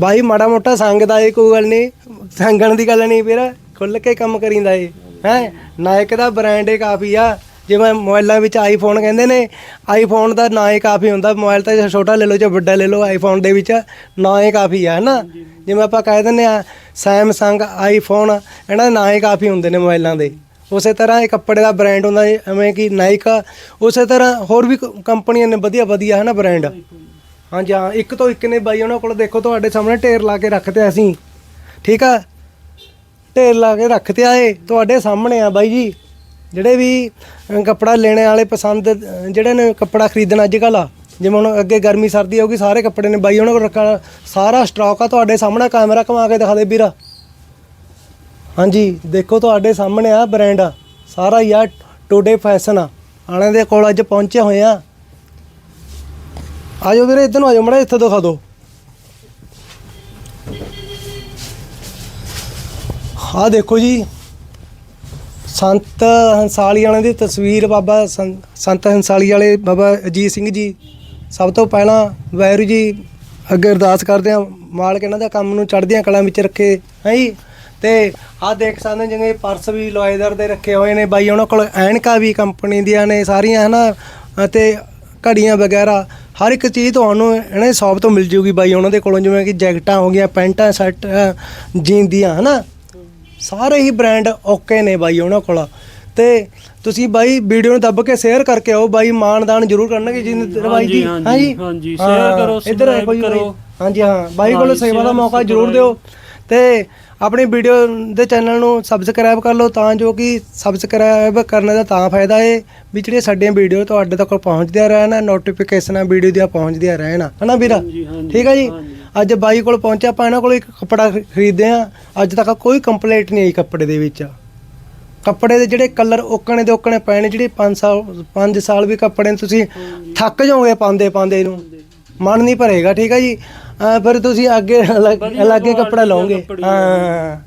ਬਾਈ ਮਾੜਾ ਮੋਟਾ ਸੰਗ ਦਾ ਇਹ ਕੋਈ ਗੱਲ ਨਹੀਂ। ਸੰਗਣ ਦੀ ਗੱਲ ਨਹੀਂ ਵੀਰ ਖੁੱਲ ਕੇ ਕੰਮ ਕਰੀਂਦਾ ਏ ਹੈ? ਨਾਇਕ ਦਾ ਬ੍ਰਾਂਡ ਹੀ ਕਾਫੀ ਆ। ਜਿਵੇਂ ਮੋਬਾਈਲਾਂ ਵਿੱਚ ਆਈਫੋਨ ਕਹਿੰਦੇ ਨੇ ਆਈਫੋਨ ਦਾ ਨਾਂ ਹੀ ਕਾਫੀ ਹੁੰਦਾ ਮੋਬਾਈਲ ਤਾਂ ਛੋਟਾ ਲੈ ਲਓ ਜਾਂ ਵੱਡਾ ਲੈ ਲਓ ਆਈਫੋਨ ਦੇ ਵਿੱਚ ਨਾਂ ਹੀ ਕਾਫੀ ਆ ਹਨਾ? ਜਿਵੇਂ ਆਪਾਂ ਕਹਿ ਦਿੰਦੇ ਆ ਸੈਮਸੰਗ ਆਈਫੋਨ ਇਹਨਾਂ ਦੇ ਨਾਂ ਹੀ ਕਾਫੀ ਹੁੰਦੇ ਨੇ ਮੋਬਾਈਲਾਂ ਦੇ। ਉਸੇ ਤਰ੍ਹਾਂ ਇਹ ਕੱਪੜੇ ਦਾ ਬ੍ਰਾਂਡ ਹੁੰਦਾ ਐਵੇਂ ਕਿ ਨਾਈਕ ਆ ਉਸੇ ਤਰ੍ਹਾਂ ਹੋਰ ਵੀ ਕੰਪਨੀਆਂ ਨੇ ਵਧੀਆ ਵਧੀਆ ਹਨਾ ਬ੍ਰਾਂਡ ਹਾਂਜੀ ਹਾਂ ਇੱਕ ਤੋਂ ਇੱਕ ਨੇ ਬਾਈ ਉਹਨਾਂ ਕੋਲ ਦੇਖੋ ਤੁਹਾਡੇ ਸਾਹਮਣੇ ਢੇਰ ਲਾ ਕੇ ਰੱਖਤੇ ਅਸੀਂ। ਠੀਕ ਆ? ਢੇਰ ਲਾ ਕੇ ਰੱਖਤੇ ਆਏ ਤੁਹਾਡੇ ਸਾਹਮਣੇ ਆ ਬਾਈ ਜੀ। ਜਿਹੜੇ ਵੀ ਕੱਪੜਾ ਲੈਣੇ ਵਾਲੇ ਪਸੰਦ ਜਿਹੜੇ ਨੇ ਕੱਪੜਾ ਖਰੀਦਣਾ ਅੱਜ ਕੱਲ੍ਹ ਆ, ਜਿਵੇਂ ਹੁਣ ਅੱਗੇ ਗਰਮੀ ਸਰਦੀ ਆਊਗੀ, ਸਾਰੇ ਕੱਪੜੇ ਨੇ ਬਾਈ ਉਹਨਾਂ ਕੋਲ ਰੱਖਾ ਸਾਰਾ ਸਟਾਕ ਆ ਤੁਹਾਡੇ ਸਾਹਮਣੇ, ਕੈਮਰਾ ਘੁਮਾ ਕੇ ਦਿਖਾ ਦੇ ਵੀਰਾ। ਹਾਂਜੀ, ਦੇਖੋ ਤੁਹਾਡੇ ਸਾਹਮਣੇ ਆ ਬ੍ਰਾਂਡ ਸਾਰਾ ਹੀ ਆ, ਟੂਡੇ ਫੈਸ਼ਨ ਆ ਆਣੇ ਦੇ ਕੋਲ ਅੱਜ ਪਹੁੰਚੇ ਹੋਏ ਆ। ਆਜੋ ਵੀਰੇ, ਇੱਧਰ ਨੂੰ ਆਜੋ, ਮੜਾ ਇੱਥੇ ਦਿਖਾ ਦਿਓ। ਆਹ ਦੇਖੋ ਜੀ ਸੰਤ ਹੰਸਾਲੀ ਵਾਲਿਆਂ ਦੀ ਤਸਵੀਰ ਬਾਬਾ ਸੰ- ਸੰਤ ਹੰਸਾਲੀ ਵਾਲੇ ਬਾਬਾ ਅਜੀਤ ਸਿੰਘ ਜੀ ਸਭ ਤੋਂ ਪਹਿਲਾਂ ਵੈਰੂ ਜੀ ਅੱਗੇ ਅਰਦਾਸ ਕਰਦੇ ਆ ਮਾਲਕ ਇਹਨਾਂ ਦਾ ਕੰਮ ਨੂੰ ਚੜ੍ਹਦੀਆਂ ਕਲਾਂ ਵਿੱਚ ਰੱਖੇ, ਹੈ ਜੀ? ਤੇ ਆਹ ਦੇਖ ਸਕਦੇ ਹੋ ਜਿਵੇਂ ਪਰਸ ਵੀ ਲੋਇਦਰ ਦੇ ਰੱਖੇ ਹੋਏ ਨੇ, ਬਾਈ ਉਹਨਾਂ ਕੋਲ ਐਨਕਾਂ ਵੀ ਕੰਪਨੀ ਦੀਆਂ ਨੇ ਸਾਰੀਆਂ, ਹਨਾ? ਅਤੇ ਘੜੀਆਂ ਵਗੈਰਾ, ਹਰ ਇੱਕ ਚੀਜ਼ ਤੁਹਾਨੂੰ ਇਹਨਾਂ ਦੀ ਸ਼ਾਪ ਤੋਂ ਮਿਲ ਜੂਗੀ ਬਾਈ ਉਹਨਾਂ ਦੇ ਕੋਲੋਂ, ਜਿਵੇਂ ਕਿ ਜੈਕਟਾਂ ਹੋ ਗਈਆਂ, ਪੈਂਟਾਂ, ਸ਼ਰਟ ਜੀਨ ਦੀਆਂ, ਹਨਾ? ਸਾਰੇ ਹੀ ਬ੍ਰਾਂਡ ਓਕੇ ਨੇ ਬਾਈ ਉਹਨਾਂ ਕੋਲ। ਤੇ ਤੁਸੀਂ ਬਾਈ ਵੀਡੀਓ ਨੂੰ ਦੱਬ ਕੇ ਸ਼ੇਅਰ ਕਰਕੇ ਆਓ ਬਾਈ ਮਾਨਦਾਨ ਜ਼ਰੂਰ ਕਰਨਗੇ ਜੀ ਦਰਵਾਈ ਜੀ ਹਾਂਜੀ, ਹਾਂਜੀ, ਹਾਂ, ਕਰੋ, ਇੱਧਰ subscribe ਬਾਈ, ਕਰੋ। ਹਾਂਜੀ ਹਾਂ ਬਾਈ ਕੋਲ ਸੇਵਾ ਦਾ ਮੌਕਾ ਜ਼ਰੂਰ। ਦਿਓ। ਤੇ ਆਪਣੀ ਵੀਡੀਓ ਦੇ ਚੈਨਲ ਨੂੰ ਸਬਸਕ੍ਰਾਈਬ ਕਰ ਲਓ ਤਾਂ ਜੋ ਕਿ ਸਬਸਕ੍ਰਾਈਬ ਕਰਨ ਦਾ ਤਾਂ ਫਾਇਦਾ ਏ ਵੀ ਜਿਹੜੀਆਂ ਸਾਡੀਆਂ ਵੀਡੀਓ ਤੁਹਾਡੇ ਤੱਕ ਪਹੁੰਚਦੀਆਂ ਰਹਿਣ ਨੋਟੀਫਿਕੇਸ਼ਨਾਂ ਵੀਡੀਓ ਦੀਆਂ ਪਹੁੰਚਦੀਆਂ ਰਹਿਣ। ਹਨਾ ਵੀਰਾ? ਠੀਕ ਹੈ ਜੀ। ਅੱਜ ਬਾਈ ਕੋਲ ਪਹੁੰਚਿਆ ਆਪਾਂ ਇਹਨਾਂ ਕੋਲ ਇੱਕ ਕੱਪੜਾ ਖਰੀ- ਖਰੀਦਦੇ ਆ ਅੱਜ ਤੱਕ ਕੋਈ ਕੰਪਲੇਂਟ ਨਹੀਂ ਆਈ ਕੱਪੜੇ ਦੇ ਵਿੱਚ। ਕੱਪੜੇ ਦੇ ਜਿਹੜੇ ਕਲਰ ਓਕਣੇ ਦੇ ਓਕਣੇ ਨੇ ਜਿਹੜੇ 5 ਸਾਲ 5 ਸਾਲ ਵੀ ਕੱਪੜੇ ਨੂੰ ਤੁਸੀਂ ਥੱਕ ਜਾਓਗੇ ਪਾਉਂਦੇ ਪਾਉਂਦੇ ਨੂੰ। ਮਨ ਨਹੀਂ ਭਰੇਗਾ ਠੀਕ ਹੈ ਜੀ? ਫਿਰ ਤੁਸੀਂ ਅੱਗੇ ਅਲੱਗ ਕੱਪੜਾ ਲਓਗੇ। ਹਾਂ।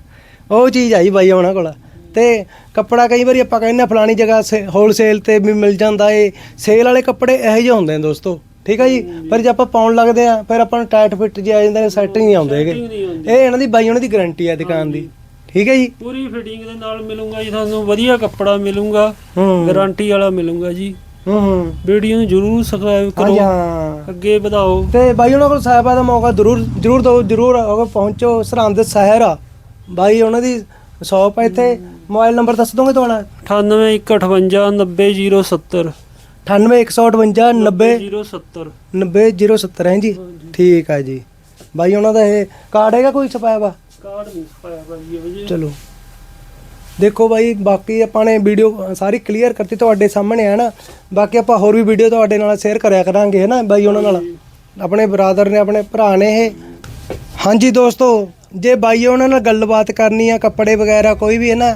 ਉਹ ਚੀਜ਼ ਆਈ ਬਾਈ ਉਹਨਾਂ ਕੋਲ। ਤੇ ਕੱਪੜਾ ਕਈ ਵਾਰੀ ਆਪਾਂ ਕਹਿੰਦੇ ਫਲਾਣੀ ਜਗ੍ਹਾ ਹੋਲਸੇਲ ਤੇ ਵੀ ਮਿਲ ਜਾਂਦਾ ਏ। ਸੇਲ ਵਾਲੇ ਕੱਪੜੇ ਇਹੋ ਜਿਹੇ ਹੁੰਦੇ ਨੇ ਦੋਸਤੋ। ਠੀਕ ਹੈ ਜੀ? ਪਰ ਜੇ ਆਪਾਂ ਪਾਉਣ ਲੱਗਦੇ ਆ ਫਿਰ ਆਪਾਂ ਨੂੰ ਟਾਈਟ ਫਿੱਟ ਜਿਹਾ ਆ ਜਾਂਦੇ ਨੇ ਸੈੱਟ ਨਹੀਂ ਆਉਂਦੇ ਹੈਗੇ। ਨਹੀਂ। ਇਹ ਇਹਨਾਂ ਦੀ ਬਾਈ ਉਹਨਾਂ ਦੀ ਗਾਰੰਟੀ ਆ ਦੁਕਾਨ ਦੀ। ਠੀਕ ਹੈ ਜੀ? ਪੂਰੀ ਫਿਟਿੰਗ ਦੇ ਨਾਲ ਮਿਲੂੰਗਾ ਜੀ ਤੁਹਾਨੂੰ ਵਧੀਆ ਕੱਪੜਾ ਮਿਲੂੰਗਾ ਹੂੰ। ਗਾਰੰਟੀ ਵਾਲਾ ਮਿਲੂੰਗਾ ਜੀ। ਹੂੰ ਹੂੰ। ਵੀਡੀਓ ਨੂੰ ਜਰੂਰ ਸਬਸਕ੍ਰਾਈਬ ਕਰੋ। ਹਾਂ। ਅੱਗੇ ਵਧਾਓ। ਤੇ ਬਾਈ ਉਹਨਾਂ ਕੋਲ ਸਾਹਿਬਾ ਦਾ ਮੌਕਾ ਜ਼ਰੂਰ ਜ਼ਰੂਰ ਦਿਓ ਜ਼ਰੂਰ ਆਓ ਪਹੁੰਚੋ ਸਰਹੰਦ ਸ਼ਹਿਰ ਆ। ਬਾਈ ਉਹਨਾਂ ਦੀ ਸ਼ਾਪ ਆ ਇੱਥੇ। ਮੋਬਾਈਲ ਨੰਬਰ ਦੱਸ ਦੋਗੇ ਤੁਹਾਡਾ? 9815 90070 98158 90 070 90070 ਹੈ ਜੀ ਠੀਕ ਆ ਜੀ। ਬਾਈ ਉਹਨਾਂ ਦਾ ਇਹ ਕਾਰਡ ਹੈਗਾ ਕੋਈ ਛਪਾਇਆ ਵਾ? ਕਾਰਡ ਨਹੀਂ ਪਾਇਆ ਭਾਈ ਇਹ ਜੀ ਚਲੋ। ਦੇਖੋ ਬਾਈ ਬਾਕੀ ਆਪਾਂ ਨੇ ਵੀਡੀਓ ਸਾਰੀ ਕਲੀਅਰ ਕਰਤੀ ਤੁਹਾਡੇ ਸਾਹਮਣੇ ਹੈ ਨਾ? ਬਾਕੀ ਆਪਾਂ ਹੋਰ ਵੀ ਵੀਡੀਓ ਤੁਹਾਡੇ ਨਾਲ ਸ਼ੇਅਰ ਕਰਿਆ ਕਰਾਂਗੇ ਹੈ ਨਾ ਬਾਈ ਉਹਨਾਂ ਨਾਲ? ਆਪਣੇ ਬਰਾਦਰ ਨੇ ਆਪਣੇ ਭਰਾ ਨੇ ਇਹ। ਹਾਂਜੀ ਦੋਸਤੋ ਜੇ ਬਾਈ ਉਹਨਾਂ ਨਾਲ ਗੱਲਬਾਤ ਕਰਨੀ ਆ ਕੱਪੜੇ ਵਗੈਰਾ ਕੋਈ ਵੀ ਹੈ ਨਾ?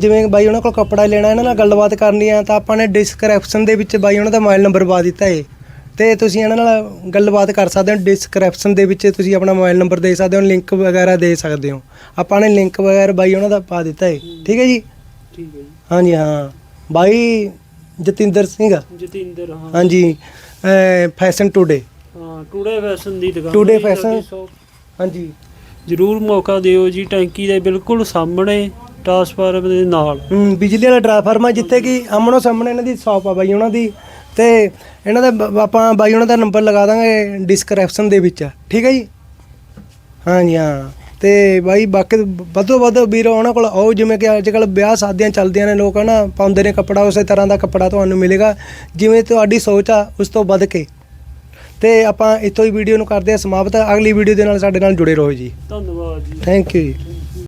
ਜਿਵੇਂ ਬਾਈ ਉਹਨਾਂ ਕੋਲ ਕੱਪੜਾ ਲੈਣਾ ਇਹਨਾਂ ਨਾਲ ਗੱਲਬਾਤ ਕਰਨੀ ਆ ਤਾਂ ਆਪਾਂ ਨੇ ਡਿਸਕ੍ਰਿਪਸ਼ਨ ਦੇ ਵਿੱਚ ਬਾਈ ਉਹਨਾਂ ਦਾ ਮੋਬਾਈਲ ਨੰਬਰ ਪਾ ਦਿੱਤਾ ਏ। ਤੇ ਤੁਸੀਂ ਇਹਨਾਂ ਨਾਲ ਗੱਲਬਾਤ ਕਰ ਸਕਦੇ ਹੋ ਡਿਸਕ੍ਰਿਪਸ਼ਨ ਦੇ ਵਿੱਚ ਤੁਸੀਂ ਆਪਣਾ ਮੋਬਾਈਲ ਨੰਬਰ ਦੇ ਸਕਦੇ ਹੋ ਲਿੰਕ ਵਗੈਰਾ ਦੇ ਸਕਦੇ ਹੋ। ਆਪਾਂ ਨੇ ਲਿੰਕ ਵਗੈਰਾ ਬਾਈ ਉਹਨਾਂ ਦਾ ਪਾ ਦਿੱਤਾ ਏ। ਠੀਕ ਹੈ ਜੀ? ਠੀਕ ਹੈ ਹਾਂਜੀ ਹਾਂ। ਬਾਈ ਜਤਿੰਦਰ ਸਿੰਘ? ਜੀ ਜਤਿੰਦਰ ਹਾਂ। ਹਾਂਜੀ। ਫੈਸ਼ਨ ਟੂਡੇ ਹਾਂ ਟੂਡੇ ਫੈਸ਼ਨ ਦੀ ਦੁਕਾਨ ਜੀ। ਸਾਡੀ shop। ਹਾਂਜੀ। ਜਰੂਰ ਮੌਕਾ ਦਿਓ ਜੀ ਟੈਂਕੀ ਦੇ ਬਿਲਕੁਲ ਸਾਹਮਣੇ। ਟਰਾਂਸਫਾਰਮਰ ਦੇ ਨਾਲ। ਹਮ, ਬਿਜਲੀ ਵਾਲਾ ਟ੍ਰਾਂਸਫਾਰਮ ਆ ਜਿੱਥੇ ਕਿ ਆਮਣੋ ਸਾਹਮਣੇ ਇਹਨਾਂ ਦੀ ਸ਼ਾਪ ਆ ਬਾਈ ਉਹਨਾਂ ਦੀ। ਤੇ ਇਹਨਾਂ ਦਾ ਬ- ਆਪਾਂ ਬਾਈ ਉਹਨਾਂ ਦਾ ਨੰਬਰ ਲਗਾ ਦਾਂਗੇ ਡਿਸਕ੍ਰਿਪਸ਼ਨ ਦੇ ਵਿੱਚ। ਠੀਕ ਹੈ ਜੀ? ਹਾਂਜੀ ਹਾਂ। ਤੇ ਬਾਈ ਬਾਕੀ ਵੱਧੋ ਵੱਧ ਵੀਰ ਉਹਨਾਂ ਕੋਲ ਆਓ ਜਿਵੇਂ ਕਿ ਅੱਜ ਕੱਲ ਵਿਆਹ ਸ਼ਾਦੀਆਂ ਚੱਲਦੀਆਂ ਨੇ ਲੋਕ ਹਨਾ ਪਾਉਂਦੇ ਨੇ ਕੱਪੜਾ ਉਸੇ ਤਰ੍ਹਾਂ ਦਾ ਕੱਪੜਾ ਤੁਹਾਨੂੰ ਮਿਲੇਗਾ। ਜਿਵੇਂ ਤੁਹਾਡੀ ਸੋਚ ਆ ਉਸ ਤੋਂ ਵੱਧ ਕੇ। ਤੇ ਆਪਾਂ ਇੱਥੋਂ ਹੀ ਵੀਡੀਓ ਨੂੰ ਕਰਦੇ ਹਾਂ ਸਮਾਪਤ। ਅਗਲੀ ਵੀਡੀਓ ਦੇ ਨਾਲ ਸਾਡੇ ਨਾਲ ਜੁੜੇ ਰਹੋ ਜੀ। ਧੰਨਵਾਦ ਜੀ। ਥੈਂਕ ਯੂ ਜੀ।